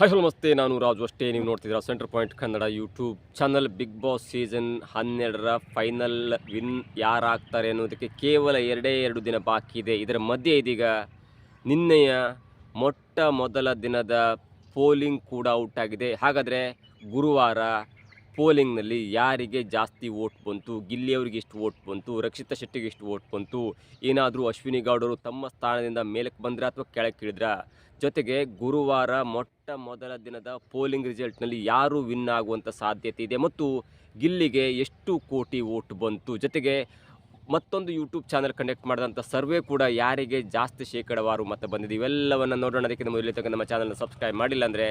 Hi hello ನಮಸ್ತೆ. ನಾನು ರಾಜು ಅಷ್ಟೇ. ನೀವು ನೋಡ್ತಿದ್ದೀರಾ center point Kannada YouTube channel Bigg Boss season ಹನ್ನೆರಡರ ಫೈನಲ್ ವಿನ್ ಯಾರಾಗ್ತಾರೆ ಅನ್ನೋದಕ್ಕೆ ಕೇವಲ ಎರಡೇ ಎರಡು ದಿನ ಬಾಕಿ ಇದೆ. ಇದರ ಮಧ್ಯೆ ಇದೀಗ ನಿನ್ನೆಯ ಮೊಟ್ಟ ಮೊದಲ ದಿನದ ಪೋಲಿಂಗ್ ಕೂಡ ಔಟ್ ಆಗಿದೆ. ಹಾಗಾದರೆ ಗುರುವಾರ ಪೋಲಿಂಗ್ನಲ್ಲಿ ಯಾರಿಗೆ ಜಾಸ್ತಿ ಓಟ್ ಬಂತು, ಗಿಲ್ಲಿಯವರಿಗೆ ಎಷ್ಟು ಓಟ್ ಬಂತು, ರಕ್ಷಿತಾ ಶೆಟ್ಟಿಗೆ ಎಷ್ಟು ಓಟ್ ಬಂತು, ಏನಾದರೂ ಅಶ್ವಿನಿ ಗೌಡರು ತಮ್ಮ ಸ್ಥಾನದಿಂದ ಮೇಲಕ್ಕೆ ಬಂದರೆ ಅಥವಾ ಕೆಳಕ್ಕೆ ಇಳಿದ್ರ? ಜೊತೆಗೆ ಗುರುವಾರ ಮೊಟ್ಟ ಮೊದಲ ದಿನದ ಪೋಲಿಂಗ್ ರಿಸಲ್ಟ್ನಲ್ಲಿ ಯಾರು ವಿನ್ ಆಗುವಂಥ ಸಾಧ್ಯತೆ ಇದೆ ಮತ್ತು ಗಿಲ್ಲಿಗೆ ಎಷ್ಟು ಕೋಟಿ ಓಟ್ ಬಂತು? ಜೊತೆಗೆ ಮತ್ತೊಂದು ಯೂಟ್ಯೂಬ್ ಚಾನಲ್ ಕಂಡಕ್ಟ್ ಮಾಡಿದಂಥ ಸರ್ವೆ ಕೂಡ ಯಾರಿಗೆ ಜಾಸ್ತಿ ಶೇಕಡವಾರು ಮತ ಬಂದಿದೆ? ಇವೆಲ್ಲವನ್ನು ನೋಡೋಣ. ಅದಕ್ಕಿಂತ ಮೊದಲು ತಕ್ಕ ನಮ್ಮ ಚಾನಲ್ನ ಸಬ್ಸ್ಕ್ರೈಬ್ ಮಾಡಿಲ್ಲ ಅಂದರೆ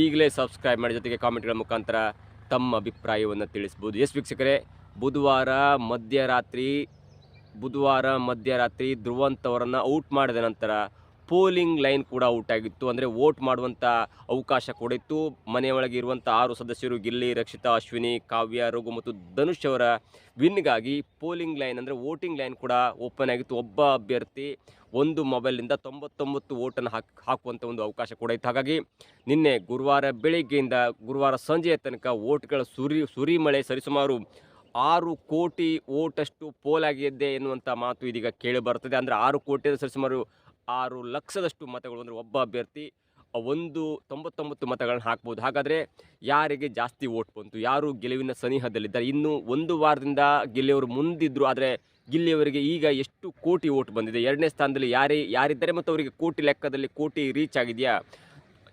ಈಗಲೇ ಸಬ್ಸ್ಕ್ರೈಬ್ ಮಾಡಿ. ಜೊತೆಗೆ ಕಾಮೆಂಟ್ಗಳ ಮುಖಾಂತರ ತಮ್ಮ ಅಭಿಪ್ರಾಯವನ್ನು ತಿಳಿಸ್ಬೋದು. ಎಸ್ ವೀಕ್ಷಕರೇ ಬುಧವಾರ ಮಧ್ಯರಾತ್ರಿ ಬುಧವಾರ ಮಧ್ಯರಾತ್ರಿ ಧ್ರುವಂತ್ ಅವರನ್ನು ಔಟ್ ಮಾಡಿದ ನಂತರ ಪೋಲಿಂಗ್ ಲೈನ್ ಕೂಡ ಔಟ್ ಆಗಿತ್ತು ಅಂದರೆ ವೋಟ್ ಮಾಡುವಂಥ ಅವಕಾಶ ಕೂಡ ಇತ್ತು ಮನೆಯೊಳಗೆ ಇರುವಂಥ ಆರು ಸದಸ್ಯರು ಗಿಲ್ಲಿ, ರಕ್ಷಿತಾ, ಅಶ್ವಿನಿ, ಕಾವ್ಯ, ರಘು ಮತ್ತು ಧನುಷ್ ಅವರ ವಿನ್ಗಾಗಿ ಪೋಲಿಂಗ್ ಲೈನ್ ಅಂದರೆ ವೋಟಿಂಗ್ ಲೈನ್ ಕೂಡ ಓಪನ್ ಆಗಿತ್ತು. ಒಬ್ಬ ಅಭ್ಯರ್ಥಿ ಒಂದು ಮೊಬೈಲಿಂದ ತೊಂಬತ್ತೊಂಬತ್ತು ಓಟನ್ನು ಹಾಕಿ ಹಾಕುವಂಥ ಒಂದು ಅವಕಾಶ ಕೂಡ ಇತ್ತು. ಹಾಗಾಗಿ ನಿನ್ನೆ ಗುರುವಾರ ಬೆಳಿಗ್ಗೆಯಿಂದ ಗುರುವಾರ ಸಂಜೆಯ ತನಕ ಓಟ್ಗಳ ಸುರಿ, ಸುರಿಮಳೆ ಸರಿಸುಮಾರು ಆರು ಕೋಟಿ ಓಟಷ್ಟು ಪೋಲಾಗಿದ್ದೆ ಎನ್ನುವಂಥ ಮಾತು ಇದೀಗ ಕೇಳಿ ಬರ್ತದೆ ಅಂದರೆ ಆರು ಕೋಟಿ ಸರಿಸುಮಾರು ಆರು ಲಕ್ಷದಷ್ಟು ಮತಗಳು ಅಂದರೆ ಒಬ್ಬ ಅಭ್ಯರ್ಥಿ, ಒಂದು ತೊಂಬತ್ತೊಂಬತ್ತು ಮತಗಳನ್ನು ಹಾಕ್ಬೋದು. ಹಾಗಾದರೆ ಯಾರಿಗೆ ಜಾಸ್ತಿ ಓಟ್ ಬಂತು? ಯಾರು ಗೆಲುವಿನ ಸನಿಹದಲ್ಲಿದ್ದಾರೆ? ಇನ್ನು ಒಂದು ವಾರದಿಂದ ಗಿಲ್ಲಿಯವರು ಮುಂದಿದ್ದರು ಆದರೆ ಗಿಲ್ಲಿಯವರಿಗೆ ಈಗ ಎಷ್ಟು ಕೋಟಿ ವೋಟ್ ಬಂದಿದೆ? ಎರಡನೇ ಸ್ಥಾನದಲ್ಲಿ ಯಾರೇ, ಯಾರಿದ್ದಾರೆ ಮತ್ತು ಅವರಿಗೆ ಕೋಟಿ ಲೆಕ್ಕದಲ್ಲಿ ಕೋಟಿ ರೀಚ್ ಆಗಿದೆಯಾ?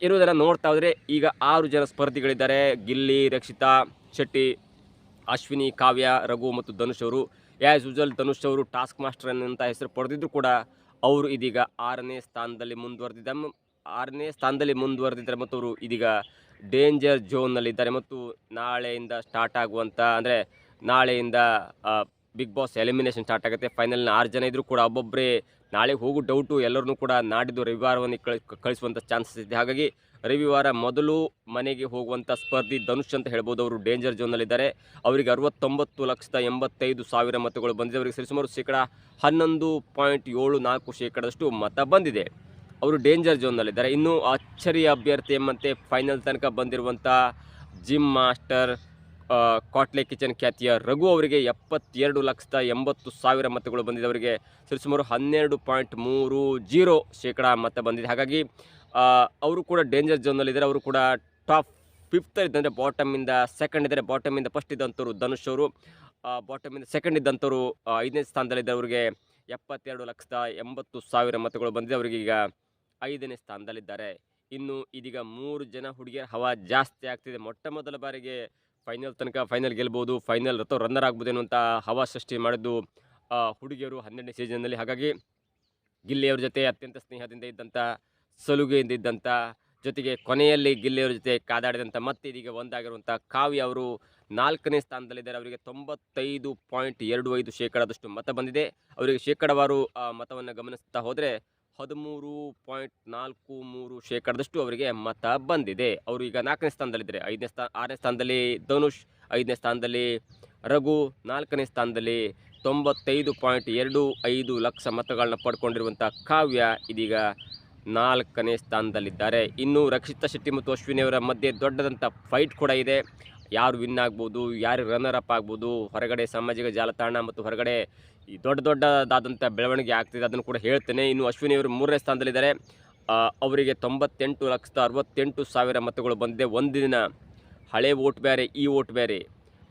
ಇರುವುದನ್ನು ನೋಡ್ತಾ ಹೋದರೆ ಈಗ ಆರು ಜನ ಸ್ಪರ್ಧಿಗಳಿದ್ದಾರೆ. ಗಿಲ್ಲಿ, ರಕ್ಷಿತಾ, ಶೆಟ್ಟಿ, ಅಶ್ವಿನಿ, ಕಾವ್ಯ, ರಘು ಮತ್ತು ಧನುಷ್ ಅವರು. ಆ್ಯಸ್ ಯೂಜಲ್ ಧನುಷ್ ಅವರು ಟಾಸ್ಕ್ ಮಾಸ್ಟರ್ ಅನ್ನೋಂಥ ಹೆಸರು ಪಡೆದಿದ್ದರೂ ಕೂಡ ಅವರು ಇದೀಗ ಆರನೇ ಸ್ಥಾನದಲ್ಲಿ ಮುಂದುವರೆದಿದ್ದ ಆರನೇ ಸ್ಥಾನದಲ್ಲಿ ಮುಂದುವರೆದಿದ್ದಾರೆ ಮತ್ತು ಅವರು ಇದೀಗ ಡೇಂಜರ್ ಝೋನ್ನಲ್ಲಿದ್ದಾರೆ ಮತ್ತು ನಾಳೆಯಿಂದ ಸ್ಟಾರ್ಟ್ ಆಗುವಂಥ ಅಂದರೆ ನಾಳೆಯಿಂದ ಬಿಗ್ ಬಾಸ್ ಎಲಿಮಿನೇಷನ್ ಸ್ಟಾರ್ಟ್ ಆಗುತ್ತೆ. ಫೈನಲ್ನ ಆರು ಜನ ಇದ್ದರೂ ಕೂಡ ಒಬ್ಬೊಬ್ಬರೇ ನಾಳೆ ಹೋಗೋ ಡೌಟು ಎಲ್ಲರನ್ನೂ ಕೂಡ ನಾಡಿದ್ದು ರವಿವಾರವನ್ನು ಕಳಿಸ್ ಕಳಿಸುವಂಥ ಚಾನ್ಸಸ್ ಇದೆ. ಹಾಗಾಗಿ ರವಿವಾರ ಮೊದಲು ಮನೆಗೆ ಹೋಗುವಂಥ ಸ್ಪರ್ಧಿ ಧನುಷ್ ಅಂತ ಹೇಳ್ಬೋದು, ಅವರು ಡೇಂಜರ್ ಝೋನ್ನಲ್ಲಿದ್ದಾರೆ ಅವರಿಗೆ ಅರವತ್ತೊಂಬತ್ತು ಲಕ್ಷದ ಎಂಬತ್ತೈದು ಸಾವಿರ ಮತಗಳು ಬಂದಿದೆ. ಅವರಿಗೆ ಸರಿಸುಮಾರು ಶೇಕಡ ಹನ್ನೊಂದು ಪಾಯಿಂಟ್ ಏಳು ನಾಲ್ಕು ಶೇಕಡದಷ್ಟು ಮತ ಬಂದಿದೆ. ಅವರು ಡೇಂಜರ್ ಝೋನ್ನಲ್ಲಿದ್ದಾರೆ ಇನ್ನು ಅಚ್ಚರಿಯ ಅಭ್ಯರ್ಥಿ ಎಂಬಂತೆ ಫೈನಲ್ ತನಕ ಬಂದಿರುವಂಥ ಜಿಮ್ ಮಾಸ್ಟರ್ ಕಾಟ್ಲೆ ಕಿಚನ್ ಖ್ಯಾತಿಯ ರಘು ಅವರಿಗೆ ಎಪ್ಪತ್ತೆರಡು ಲಕ್ಷದ ಎಂಬತ್ತು ಸಾವಿರ ಮತಗಳು ಬಂದಿದೆ. ಅವರಿಗೆ ಸರಿಸುಮಾರು ಹನ್ನೆರಡು ಪಾಯಿಂಟ್ ಮೂರು ಜೀರೋ ಶೇಕಡ ಮತ ಬಂದಿದೆ. ಹಾಗಾಗಿ ಅವರು ಕೂಡ ಡೇಂಜರ್ ಝೋನ್ನಲ್ಲಿದ್ದಾರೆ ಅವರು ಕೂಡ ಟಾಪ್ ಫಿಫ್ತ್ ಇದ್ದಂದರೆ ಬಾಟಮಿಂದ ಸೆಕೆಂಡ್ ಇದ್ದಾರೆ. ಬಾಟಮಿಂದ ಫಸ್ಟ್ ಇದ್ದಂಥವ್ರು ಧನುಷ್ ಅವರು. ಬಾಟಮಿಂದ ಸೆಕೆಂಡ್ ಇದ್ದಂಥವ್ರು ಐದನೇ ಸ್ಥಾನದಲ್ಲಿದ್ದಾರೆ ಅವರಿಗೆ ಎಪ್ಪತ್ತೆರಡು ಲಕ್ಷದ ಎಂಬತ್ತು ಸಾವಿರ ಮತಗಳು ಬಂದಿದೆ. ಅವರಿಗೆ ಈಗ ಐದನೇ ಸ್ಥಾನದಲ್ಲಿದ್ದಾರೆ ಇನ್ನು ಇದೀಗ ಮೂರು ಜನ ಹುಡುಗಿಯರ ಹವಾ ಜಾಸ್ತಿ ಆಗ್ತಿದೆ. ಮೊಟ್ಟ ಮೊದಲ ಬಾರಿಗೆ ಫೈನಲ್ ತನಕ ಫೈನಲ್ ಗೆಲ್ಬೋದು. ಫೈನಲ್ ಅಥವಾ ರನ್ನರ್ ಆಗ್ಬೋದು ಎನ್ನುವಂಥ ಹವಾ ಸೃಷ್ಟಿ ಮಾಡಿದ್ದು ಹುಡುಗಿಯರು ಹನ್ನೆರಡನೇ ಸೀಸನ್ನಲ್ಲಿ ಹಾಗಾಗಿ ಗಿಲ್ಲಿಯವ್ರ ಜೊತೆ ಅತ್ಯಂತ ಸ್ನೇಹದಿಂದ ಇದ್ದಂಥ ಸಲುಗೆಯಿಂದ ಇದ್ದಂಥ ಜೊತೆಗೆ ಕೊನೆಯಲ್ಲಿ ಗಿಲ್ಲಿಯವ್ರ ಜೊತೆ ಕಾದಾಡಿದಂಥ ಮತ್ತೆ ಇದೀಗ ಒಂದಾಗಿರುವಂಥ ಕಾವ್ಯ ಅವರು ನಾಲ್ಕನೇ ಸ್ಥಾನದಲ್ಲಿದ್ದಾರೆ. ಅವರಿಗೆ ತೊಂಬತ್ತೈದು ಪಾಯಿಂಟ್ ಎರಡು ಐದು ಶೇಕಡದಷ್ಟು ಮತ ಬಂದಿದೆ. ಅವರಿಗೆ ಶೇಕಡವಾರು, ಆ, ಮತವನ್ನು ಗಮನಿಸ್ತಾ ಹೋದರೆ ಹದಿಮೂರು ಪಾಯಿಂಟ್ ನಾಲ್ಕು ಮೂರು ಶೇಕಡದಷ್ಟು ಅವರಿಗೆ ಮತ ಬಂದಿದೆ. ಅವರು ಈಗ ನಾಲ್ಕನೇ ಸ್ಥಾನದಲ್ಲಿದ್ದಾರೆ. ಐದನೇ ಸ್ಥಾನ, ಆರನೇ ಸ್ಥಾನದಲ್ಲಿ ಧನುಷ್, ಐದನೇ ಸ್ಥಾನದಲ್ಲಿ ರಘು, ನಾಲ್ಕನೇ ಸ್ಥಾನದಲ್ಲಿ ತೊಂಬತ್ತೈದು ಪಾಯಿಂಟ್ ಎರಡು ಐದು ಲಕ್ಷ ಮತಗಳನ್ನ ಪಡ್ಕೊಂಡಿರುವಂಥ ಕಾವ್ಯ ಇದೀಗ ನಾಲ್ಕನೇ ಸ್ಥಾನದಲ್ಲಿದ್ದಾರೆ. ಇನ್ನು ರಕ್ಷಿತಾ ಶೆಟ್ಟಿ ಮತ್ತು ಅಶ್ವಿನಿ ಅವರ ಮಧ್ಯೆ ದೊಡ್ಡದಂಥ ಫೈಟ್ ಕೂಡ ಇದೆ. ಯಾರು ವಿನ್ ಆಗ್ಬೋದು, ಯಾರು ರನ್ನರ್ ಅಪ್ ಆಗ್ಬೋದು, ಹೊರಗಡೆ ಸಾಮಾಜಿಕ ಜಾಲತಾಣ ಮತ್ತು ಹೊರಗಡೆ ಈ ದೊಡ್ಡ ದೊಡ್ಡದಾದಂಥ ಬೆಳವಣಿಗೆ ಆಗ್ತಿದೆ ಅದನ್ನು ಕೂಡ ಹೇಳ್ತೇನೆ. ಇನ್ನು ಅಶ್ವಿನಿ ಅವರು ಮೂರನೇ ಸ್ಥಾನದಲ್ಲಿದ್ದಾರೆ. ಅವರಿಗೆ ತೊಂಬತ್ತೆಂಟು ಲಕ್ಷದ ಅರವತ್ತೆಂಟು ಸಾವಿರ ಮತಗಳು ಬಂದಿದೆ. ಒಂದು ದಿನ ಹಳೆ ವೋಟ್ ಬೇರೆ ಈ ವೋಟ್ ಬೇರೆ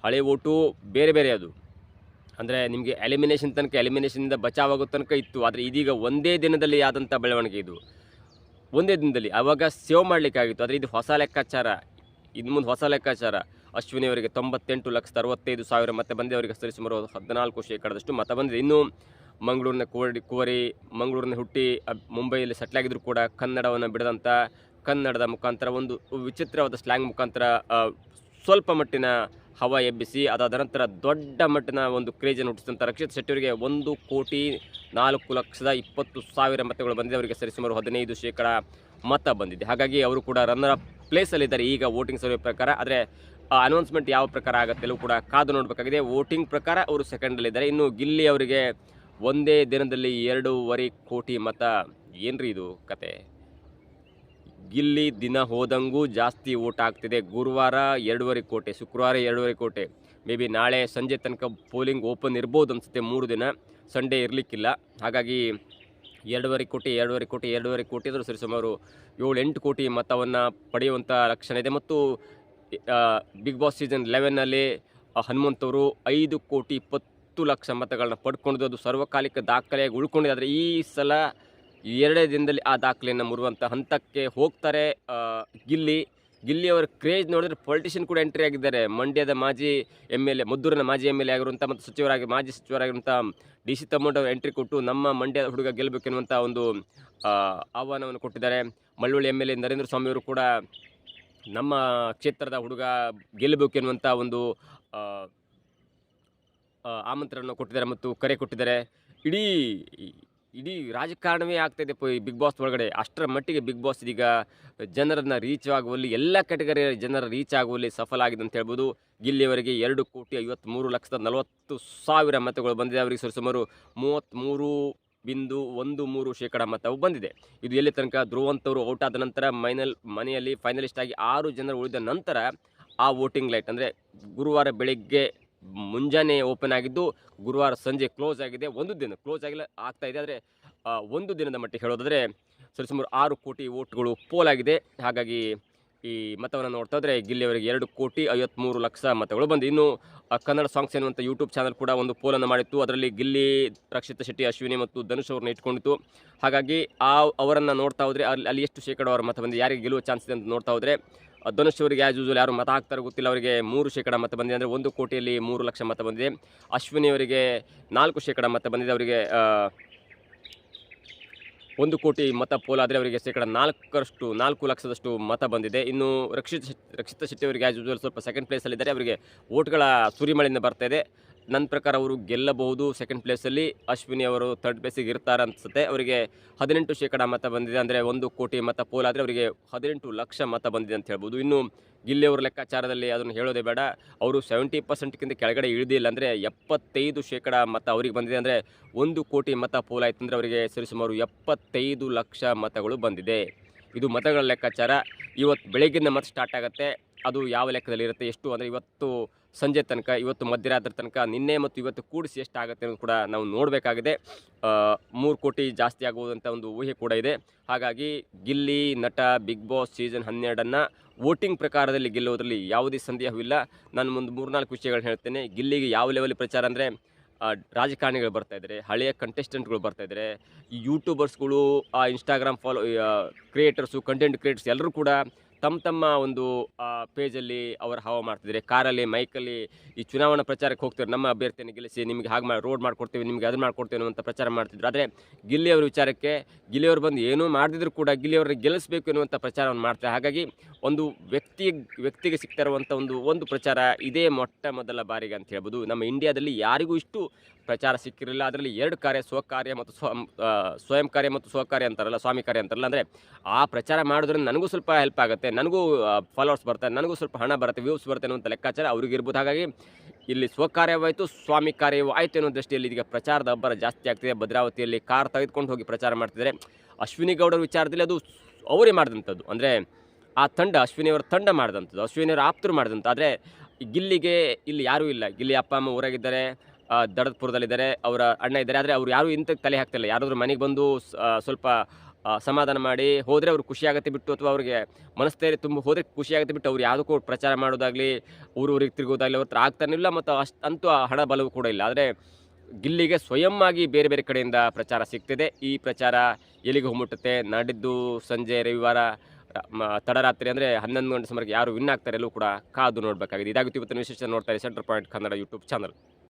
ಹಳೆ ಓಟು ಬೇರೆ ಬೇರೆ ಅದು. ಅಂದರೆ ನಿಮಗೆ ಎಲಿಮಿನೇಷನ್ ತನಕ ಎಲಿಮಿನೇಷನಿಂದ ಬಚಾವಾಗೋ ತನಕ ಇತ್ತು. ಆದರೆ ಇದೀಗ ಒಂದೇ ದಿನದಲ್ಲಿ ಆದಂಥ ಬೆಳವಣಿಗೆ ಇದು. ಒಂದೇ ದಿನದಲ್ಲಿ. ಆವಾಗ ಸೇವ್ ಮಾಡಲಿಕ್ಕಾಗಿತ್ತು ಆದರೆ ಇದು ಹೊಸ ಲೆಕ್ಕಾಚಾರ. ಇನ್ನು ಮುಂದೆ ಹೊಸ ಲೆಕ್ಕಾಚಾರ. ಅಶ್ವಿನಿ ಅವರಿಗೆ ತೊಂಬತ್ತೆಂಟು ಲಕ್ಷದ ಅರವತ್ತೈದು ಸಾವಿರ ಮತ್ತೆ ಬಂದೇ ಅವರಿಗೆ ಸರಿಸುಮಾರು ಹದಿನಾಲ್ಕು ಶೇಕಡದಷ್ಟು ಮತ ಬಂದಿದೆ. ಇನ್ನು ಮಂಗಳೂರಿನ ಕೋರಿ ಕುವರಿ, ಮಂಗಳೂರಿನ ಹುಟ್ಟಿ ಮುಂಬೈಯಲ್ಲಿ ಸೆಟ್ಲ್ ಆಗಿದ್ರು ಕೂಡ ಕನ್ನಡವನ್ನು ಬಿಡದಂಥ ಕನ್ನಡದ ಮುಖಾಂತರ ಒಂದು ವಿಚಿತ್ರವಾದ ಸ್ಲ್ಯಾಂಗ್ ಮುಖಾಂತರ ಸ್ವಲ್ಪ ಮಟ್ಟಿನ ಹವಾ ಎಬ್ಬಿಸಿ, ಅದಾದ ನಂತರ ದೊಡ್ಡ ಮಟ್ಟಿನ ಒಂದು ಕ್ರೇಜನ್ನು ಹುಟ್ಟಿಸಿದಂಥ ರಕ್ಷಿತ್ ಶೆಟ್ಟಿಯವರಿಗೆ ಒಂದು ಕೋಟಿ ನಾಲ್ಕು ಲಕ್ಷದ ಇಪ್ಪತ್ತು ಸಾವಿರ ಮತಗಳು ಬಂದಿದೆ. ಅವರಿಗೆ ಸರಿಸುಮಾರು ಹದಿನೈದು ಶೇಕಡ ಮತ ಬಂದಿದೆ. ಹಾಗಾಗಿ ಅವರು ಕೂಡ ರನ್ನರ್ ಪ್ಲೇಸಲ್ಲಿದ್ದಾರೆ ಈಗ ವೋಟಿಂಗ್ ಸರ್ವೆ ಪ್ರಕಾರ, ಆದರೆ ಅನೌನ್ಸ್ಮೆಂಟ್ ಯಾವ ಪ್ರಕಾರ ಆಗುತ್ತೆ ಎಲ್ಲವೂ ಕೂಡ ಕಾದು ನೋಡಬೇಕಾಗಿದೆ. ವೋಟಿಂಗ್ ಪ್ರಕಾರ ಅವರು ಸೆಕೆಂಡಲ್ಲಿದ್ದಾರೆ ಇನ್ನು ಗಿಲ್ಲಿ ಅವರಿಗೆ ಒಂದೇ ದಿನದಲ್ಲಿ ಎರಡೂವರೆ ಕೋಟಿ ಮತ. ಏನ್ರಿ ಇದು ಕತೆ? ಗಿಲ್ಲಿ ದಿನ ಹೋದಂಗೂ ಜಾಸ್ತಿ ಓಟ್ ಆಗ್ತಿದೆ. ಗುರುವಾರ ಎರಡೂವರೆ ಕೋಟೆ, ಶುಕ್ರವಾರ ಎರಡೂವರೆ ಕೋಟೆ. ಮೇ ಬಿ ನಾಳೆ ಸಂಜೆ ತನಕ ಪೋಲಿಂಗ್ ಓಪನ್ ಇರ್ಬೋದು ಅನಿಸುತ್ತೆ ಮೂರು ದಿನ. ಸಂಡೇ ಇರಲಿಕ್ಕಿಲ್ಲ. ಹಾಗಾಗಿ ಎರಡೂವರೆ ಕೋಟಿ ಎರಡೂವರೆ ಕೋಟಿ ಎರಡೂವರೆ ಕೋಟಿ ಆದರೂ ಸರಿ ಸುಮಾರು ಏಳು ಎಂಟು ಕೋಟಿ ಮತವನ್ನು ಪಡೆಯುವಂಥ ಲಕ್ಷಣ ಇದೆ. ಮತ್ತು ಬಿಗ್ ಬಾಸ್ ಸೀಸನ್ ಲೆವೆನ್ನಲ್ಲಿ ಹನುಮಂತವರು ಐದು ಕೋಟಿ ಇಪ್ಪತ್ತು ಲಕ್ಷ ಮತಗಳನ್ನ ಪಡ್ಕೊಂಡಿದ್ದು. ಅದು ಸರ್ವಕಾಲಿಕ ದಾಖಲೆಯಾಗಿ ಉಳ್ಕೊಂಡಿದೆ. ಆದರೆ ಈ ಸಲ ಎರಡೇ ದಿನದಲ್ಲಿ ಆ ದಾಖಲೆಯನ್ನು ಮುರುವಂಥ ಹಂತಕ್ಕೆ ಹೋಗ್ತಾರೆ ಗಿಲ್ಲಿ. ಗಿಲ್ಲಿ ಅವರ ಕ್ರೇಜ್ ನೋಡಿದ್ರೆ ಪೊಲಿಟಿಷಿಯನ್ ಕೂಡ ಎಂಟ್ರಿ ಆಗಿದ್ದಾರೆ. ಮಂಡ್ಯದ ಮಾಜಿ ಎಂ ಎಲ್ ಎ ಮದ್ದೂರಿನ ಮಾಜಿ ಎಂ ಎಲ್ ಎ ಆಗಿರುವಂಥ ಮತ್ತು ಸಚಿವರಾಗಿ, ಮಾಜಿ ಸಚಿವರಾಗಿರುವಂಥ ಡಿ. ಸಿ ತಮ್ಮಣ್ಣ ಅವರು ಎಂಟ್ರಿ ಕೊಟ್ಟು ನಮ್ಮ ಮಂಡ್ಯದ ಹುಡುಗ ಗೆಲ್ಲಬೇಕೆನ್ನುವಂಥ ಒಂದು ಆಹ್ವಾನವನ್ನು ಕೊಟ್ಟಿದ್ದಾರೆ. ಮಳ್ಳೊಳ್ಳಿ ಎಂ ಎಲ್ ಎ ನರೇಂದ್ರ ಸ್ವಾಮಿಯವರು ಕೂಡ ನಮ್ಮ ಕ್ಷೇತ್ರದ ಹುಡುಗ ಗೆಲ್ಲಬೇಕೆನ್ನುವಂಥ ಒಂದು ಆಮಂತ್ರಣ ಕೊಟ್ಟಿದ್ದಾರೆ ಮತ್ತು ಕರೆ ಕೊಟ್ಟಿದ್ದಾರೆ. ಇಡೀ ಇಡೀ ರಾಜಕಾರಣವೇ ಆಗ್ತಾಯಿದೆ ಬಿಗ್ ಬಾಸ್ ಒಳಗಡೆ. ಅಷ್ಟರ ಮಟ್ಟಿಗೆ ಬಿಗ್ ಬಾಸ್ ಇದೀಗ ಜನರನ್ನು ರೀಚ್ ಆಗುವಲ್ಲಿ, ಎಲ್ಲ ಕೆಟಗರಿಯ ಜನರ ರೀಚ್ ಆಗುವಲ್ಲಿ ಸಫಲ ಆಗಿದೆ ಅಂತ ಹೇಳ್ಬೋದು. ಇಲ್ಲಿಯವರೆಗೆ ಎರಡು ಕೋಟಿ ಐವತ್ತ್ಮೂರು ಲಕ್ಷದ ನಲವತ್ತು ಸಾವಿರ ಮತಗಳು ಬಂದಿದೆ. ಅವರಿಗೆ ಸರಿಸುಮಾರು ಮೂವತ್ತ್ಮೂರು ಬಿಂದು ಒಂದು ಮೂರು ಶೇಕಡ ಮತವು ಬಂದಿದೆ. ಇದು ಎಲ್ಲಿ ತನಕ? ಧ್ರುವಂತವರು ಔಟ್ ಆದ ನಂತರ ಮೈನಲ್ ಮನೆಯಲ್ಲಿ ಫೈನಲಿಸ್ಟ್ ಆಗಿ ಆರು ಜನರು ಉಳಿದ ನಂತರ ಆ ವೋಟಿಂಗ್ ಲೈಟ್ ಅಂದರೆ ಗುರುವಾರ ಬೆಳಿಗ್ಗೆ ಮುಂಜಾನೆ ಓಪನ್ ಆಗಿದ್ದು ಗುರುವಾರ ಸಂಜೆ ಕ್ಲೋಸ್ ಆಗಿದೆ. ಒಂದು ದಿನ ಕ್ಲೋಸ್ ಆಗಿಲ್ಲ, ಆಗ್ತಾ ಇದೆ. ಆದರೆ ಒಂದು ದಿನದ ಮಟ್ಟಿಗೆ ಹೇಳೋದಾದರೆ ಸರಿಸುಮಾರು ಆರು ಕೋಟಿ ವೋಟ್ಗಳು ಪೋಲಾಗಿದೆ ಹಾಗಾಗಿ ಈ ಮತವನ್ನು ನೋಡ್ತಾ ಇದ್ರೆ ಗಿಲ್ಲಿಯವರಿಗೆ ಎರಡು ಕೋಟಿ ಐವತ್ತ್ಮೂರು ಲಕ್ಷ ಮತಗಳು ಬಂದು ಇನ್ನು ಕನ್ನಡ ಸಾಂಗ್ಸ್ ಎನ್ನುವಂಥ ಯೂಟ್ಯೂಬ್ ಚಾನಲ್ ಕೂಡ ಒಂದು ಪೋಲನ್ನು ಮಾಡಿತ್ತು. ಅದರಲ್ಲಿ ಗಿಲ್ಲಿ, ರಕ್ಷಿತ ಶೆಟ್ಟಿ, ಅಶ್ವಿನಿ ಮತ್ತು ಧನುಷ್ ಅವ್ರನ್ನ ಇಟ್ಕೊಂಡಿತ್ತು. ಹಾಗಾಗಿ ಆ ಅವರನ್ನು ನೋಡ್ತಾ ಹೋದರೆ ಅಲ್ಲಿ ಅಲ್ಲಿ ಎಷ್ಟು ಅವರ ಮತ ಬಂದಿದೆ, ಯಾರಿಗೆ ಗೆಲ್ಲುವ ಚಾನ್ಸ್ ಇದೆ ಅಂತ ನೋಡ್ತಾ ಹೋದರೆ ಧನುಷ್ ಅವರಿಗೆ ಆ್ಯಸ್ ಯೂಸ್ವಲ್ ಯಾರು ಮತ ಹಾಕ್ತಾರೋ ಗೊತ್ತಿಲ್ಲ. ಅವರಿಗೆ ಮೂರು ಶೇಕಡ ಮತ ಬಂದಿದೆ. ಅಂದರೆ ಒಂದು ಕೋಟಿಯಲ್ಲಿ ಮೂರು ಲಕ್ಷ ಮತ ಬಂದಿದೆ. ಅಶ್ವಿನಿ ಅವರಿಗೆ ನಾಲ್ಕು ಶೇಕಡ ಮತ ಬಂದಿದೆ. ಅವರಿಗೆ ಒಂದು ಕೋಟಿ ಮತ ಪೋಲಾದರೆ ಅವರಿಗೆ ಶೇಕಡ ನಾಲ್ಕರಷ್ಟು, ನಾಲ್ಕು ಲಕ್ಷದಷ್ಟು ಮತ ಬಂದಿದೆ. ಇನ್ನು ರಕ್ಷಿತ್ ರಕ್ಷಿತ ಶೆಟ್ಟಿ ಅವರಿಗೆ ಆ್ಯಸ್ ಯೂಸ್ವಲ್ ಸ್ವಲ್ಪ ಸೆಕೆಂಡ್ ಪ್ಲೇಸಲ್ಲಿದ್ದಾರೆ ಅವರಿಗೆ ಓಟ್ಗಳ ಸುರಿಮಳೆಯಿಂದ ಬರ್ತಾ ಇದೆ. ನನ್ನ ಪ್ರಕಾರ ಅವರು ಗೆಲ್ಲಬಹುದು ಸೆಕೆಂಡ್ ಪ್ಲೇಸಲ್ಲಿ ಅಶ್ವಿನಿ ಅವರು ಥರ್ಡ್ ಪ್ಲೇಸಿಗೆ ಇರ್ತಾರೆ ಅನಿಸುತ್ತೆ. ಅವರಿಗೆ ಹದಿನೆಂಟು ಶೇಕಡ ಮತ ಬಂದಿದೆ ಅಂದರೆ ಒಂದು ಕೋಟಿ ಮತ ಪೋಲಾದರೆ ಅವರಿಗೆ ಹದಿನೆಂಟು ಲಕ್ಷ ಮತ ಬಂದಿದೆ ಅಂತ ಹೇಳ್ಬೋದು. ಇನ್ನು ಗಿಲ್ಲಿಯವರ ಲೆಕ್ಕಾಚಾರದಲ್ಲಿ ಅದನ್ನು ಹೇಳೋದೇ ಬೇಡ. ಅವರು ಸೆವೆಂಟಿ ಪರ್ಸೆಂಟ್ಗಿಂತ ಕೆಳಗಡೆ ಇಳಿದಿಲ್ಲ ಅಂದರೆ ಎಪ್ಪತ್ತೈದು ಶೇಕಡ ಮತ ಅವರಿಗೆ ಬಂದಿದೆ ಅಂದರೆ ಒಂದು ಕೋಟಿ ಮತ ಪೋಲಾಯ್ತು ಅಂದರೆ ಅವರಿಗೆ ಸರಿಸುಮಾರು ಎಪ್ಪತ್ತೈದು ಲಕ್ಷ ಮತಗಳು ಬಂದಿದೆ. ಇದು ಮತಗಳ ಲೆಕ್ಕಾಚಾರ. ಇವತ್ತು ಬೆಳಗ್ಗಿಂದ ಮತ್ತೆ ಸ್ಟಾರ್ಟ್ ಆಗುತ್ತೆ. ಅದು ಯಾವ ಲೆಕ್ಕದಲ್ಲಿ ಇರುತ್ತೆ, ಎಷ್ಟು ಅಂದರೆ ಇವತ್ತು ಸಂಜೆ ತನಕ, ಇವತ್ತು ಮಧ್ಯರಾತ್ರಿ ತನಕ, ನಿನ್ನೆ ಮತ್ತು ಇವತ್ತು ಕೂಡಿಸಿ ಎಷ್ಟಾಗುತ್ತೆ ಅನ್ನೋದು ಕೂಡ ನಾವು ನೋಡಬೇಕಾಗಿದೆ. ಮೂರು ಕೋಟಿ ಜಾಸ್ತಿ ಆಗುವುದಂಥ ಒಂದು ಊಹೆ ಕೂಡ ಇದೆ. ಹಾಗಾಗಿ ಗಿಲ್ಲಿ ನಟ ಬಿಗ್ ಬಾಸ್ ಸೀಸನ್ ಹನ್ನೆರಡನ್ನು ವೋಟಿಂಗ್ ಪ್ರಕಾರದಲ್ಲಿ ಗೆಲ್ಲುವುದರಲ್ಲಿ ಯಾವುದೇ ಸಂದೇಹವಿಲ್ಲ. ನಾನು ಒಂದು ಮೂರ್ನಾಲ್ಕು ವಿಷಯಗಳನ್ನ ಹೇಳ್ತೇನೆ. ಗಿಲ್ಲಿಗೆ ಯಾವ ಲೆವೆಲ್ ಪ್ರಚಾರ ಅಂದರೆ ರಾಜಕಾರಣಿಗಳು ಬರ್ತಾ ಇದ್ದಾರೆ ಹಳೆಯ ಕಂಟೆಸ್ಟೆಂಟ್ಗಳು ಬರ್ತಾ ಇದ್ದಾರೆ ಯೂಟ್ಯೂಬರ್ಸ್ಗಳು ಆ Instagram follow creators content creators ಎಲ್ಲರೂ ಕೂಡ ತಮ್ಮ ತಮ್ಮ ಒಂದು ಪೇಜಲ್ಲಿ ಅವರು ಹಾವ ಮಾಡ್ತಿದ್ದಾರೆ ಕಾರಲ್ಲಿ, ಮೈಕಲ್ಲಿ ಈ ಚುನಾವಣಾ ಪ್ರಚಾರಕ್ಕೆ ಹೋಗ್ತಾರೆ ನಮ್ಮ ಅಭ್ಯರ್ಥಿಯನ್ನು ಗೆಲ್ಲಿಸಿ ನಿಮಗೆ ಹಾಗೆ ಮಾಡಿ ರೋಡ್ ಮಾಡಿಕೊಡ್ತೀವಿ, ನಿಮಗೆ ಅದನ್ನು ಮಾಡಿಕೊಡ್ತೀವಿ ಅನ್ನುವಂಥ ಪ್ರಚಾರ ಮಾಡ್ತಿದ್ರು. ಆದರೆ ಗಿಲ್ಲಿಯವರ ವಿಚಾರಕ್ಕೆ ಗಿಲ್ಲಿಯವರು ಬಂದು ಏನೂ ಮಾಡಿದ್ರು ಕೂಡ ಗಿಲ್ಲಿಯವರಿಗೆ ಗೆಲ್ಲಿಸಬೇಕು ಎನ್ನುವಂಥ ಪ್ರಚಾರವನ್ನು ಮಾಡ್ತಾರೆ. ಹಾಗಾಗಿ ಒಂದು ವ್ಯಕ್ತಿ, ವ್ಯಕ್ತಿಗೆ ಸಿಗ್ತಾ ಇರುವಂಥ ಒಂದು ಒಂದು ಪ್ರಚಾರ ಇದೇ ಮೊಟ್ಟ ಮೊದಲ ಬಾರಿಗೆ ಅಂತ ಹೇಳ್ಬೋದು. ನಮ್ಮ ಇಂಡಿಯಾದಲ್ಲಿ ಯಾರಿಗೂ ಇಷ್ಟು ಪ್ರಚಾರ ಸಿಕ್ಕಿರಲಿಲ್ಲ. ಅದರಲ್ಲಿ ಎರಡು ಕಾರ್ಯ, ಸ್ವಕಾರ್ಯ ಮತ್ತು ಸ್ವಯಂ ಕಾರ್ಯ ಮತ್ತು ಸ್ವಕಾರ್ಯ ಅಂತಾರಲ್ಲ, ಸ್ವಾಮಿ ಕಾರ್ಯ ಅಂತಾರಲ್ಲ, ಅಂದರೆ ಆ ಪ್ರಚಾರ ಮಾಡೋದ್ರಿಂದ ನನಗೂ ಸ್ವಲ್ಪ ಹೆಲ್ಪ್ ಆಗುತ್ತೆ. ನನಗೂ ಫಾಲೋವರ್ಸ್ ಬರ್ತಾರೆ ನನಗೂ ಸ್ವಲ್ಪ ಹಣ ಬರುತ್ತೆ ವ್ಯೂಸ್ ಬರುತ್ತೆ ಅನ್ನೋಂಥ ಲೆಕ್ಕಾಚಾರ ಅವ್ರಿಗಿರ್ಬೋದು ಹಾಗಾಗಿ ಇಲ್ಲಿ ಸ್ವಕಾರ್ಯವಾಯಿತು, ಸ್ವಾಮಿ ಕಾರ್ಯವೂ ಆಯಿತು ಅನ್ನೋ ದೃಷ್ಟಿಯಲ್ಲಿ ಇದೀಗ ಪ್ರಚಾರದ ಅಬ್ಬರ ಜಾಸ್ತಿ ಆಗ್ತಿದೆ. ಭದ್ರಾವತಿಯಲ್ಲಿ ಕಾರ್ ತೆಗೆದುಕೊಂಡು ಹೋಗಿ ಪ್ರಚಾರ ಮಾಡ್ತಿದ್ದಾರೆ. ಅಶ್ವಿನಿ ಗೌಡರ ವಿಚಾರದಲ್ಲಿ ಅದು ಅವರೇ ಮಾಡಿದಂಥದ್ದು. ಅಂದರೆ ಆ ತಂಡ, ಅಶ್ವಿನಿಯವರ ತಂಡ ಮಾಡಿದಂಥದ್ದು, ಅಶ್ವಿನಿಯವರ ಆಪ್ತರು ಮಾಡಿದಂಥ ಆದರೆ ಗಿಲ್ಲಿಗೆ ಇಲ್ಲಿ ಯಾರೂ ಇಲ್ಲ. ಗಿಲ್ಲಿ ಅಪ್ಪ, ಅಮ್ಮ ಊರಾಗಿದ್ದಾರೆ. ದಡದ್ಪುರದಲ್ಲಿದ್ದಾರೆ ಅವರ ಅಣ್ಣ ಇದ್ದಾರೆ. ಆದರೆ ಅವ್ರು ಯಾರೂ ಇಂಥ ತಲೆ ಹಾಕ್ತಿಲ್ಲ. ಯಾರಾದರೂ ಮನೆಗೆ ಬಂದು ಸ್ವಲ್ಪ ಸಮಾಧಾನ ಮಾಡಿ, ಹೋದರೆ ಅವ್ರಿಗೆ ಖುಷಿಯಾಗುತ್ತೆ ಬಿಟ್ಟು ಅಥವಾ ಅವ್ರಿಗೆ ಮನಸ್ಥೈರ್ಯ ತುಂಬ, ಹೋದರೆ ಖುಷಿ ಆಗುತ್ತೆ ಬಿಟ್ಟು ಅವ್ರು ಯಾವುದಕ್ಕೂ ಪ್ರಚಾರ ಮಾಡೋದಾಗಲಿ ಊರೂರಿಗೆ ತಿರುಗೋದಾಗಲಿ ಅವ್ರ ಹತ್ರ ಆಗ್ತಾನಿಲ್ಲ ಮತ್ತು ಅಷ್ಟು, ಅಂತೂ ಆ ಹಣ ಬಲವು ಕೂಡ ಇಲ್ಲ. ಆದರೆ ಗಿಲ್ಲಿಗೆ ಸ್ವಯಂ ಆಗಿ ಬೇರೆ ಬೇರೆ ಕಡೆಯಿಂದ ಪ್ರಚಾರ ಸಿಗ್ತಿದೆ. ಈ ಪ್ರಚಾರ ಎಲ್ಲಿಗೆ ಹೋಗ್ಬಿಟ್ಟುತ್ತೆ ನಾಡಿದ್ದು ಸಂಜೆ ರವಿವಾರ ತಡರಾತ್ರಿ ಅಂದರೆ ಹನ್ನೊಂದು ಗಂಟೆ ಸಮಯಕ್ಕೆ ಯಾರು ವಿನ್ ಆಗ್ತಾರೆ ಎಲ್ಲೂ ಕೂಡ ಕಾದು ನೋಡಬೇಕಾಗಿದೆ. ಇದಾಗುತ್ತೆ ಇವತ್ತಿನ ವಿಶೇಷ ನೋಡ್ತಾರೆ center point Kannada YouTube channel.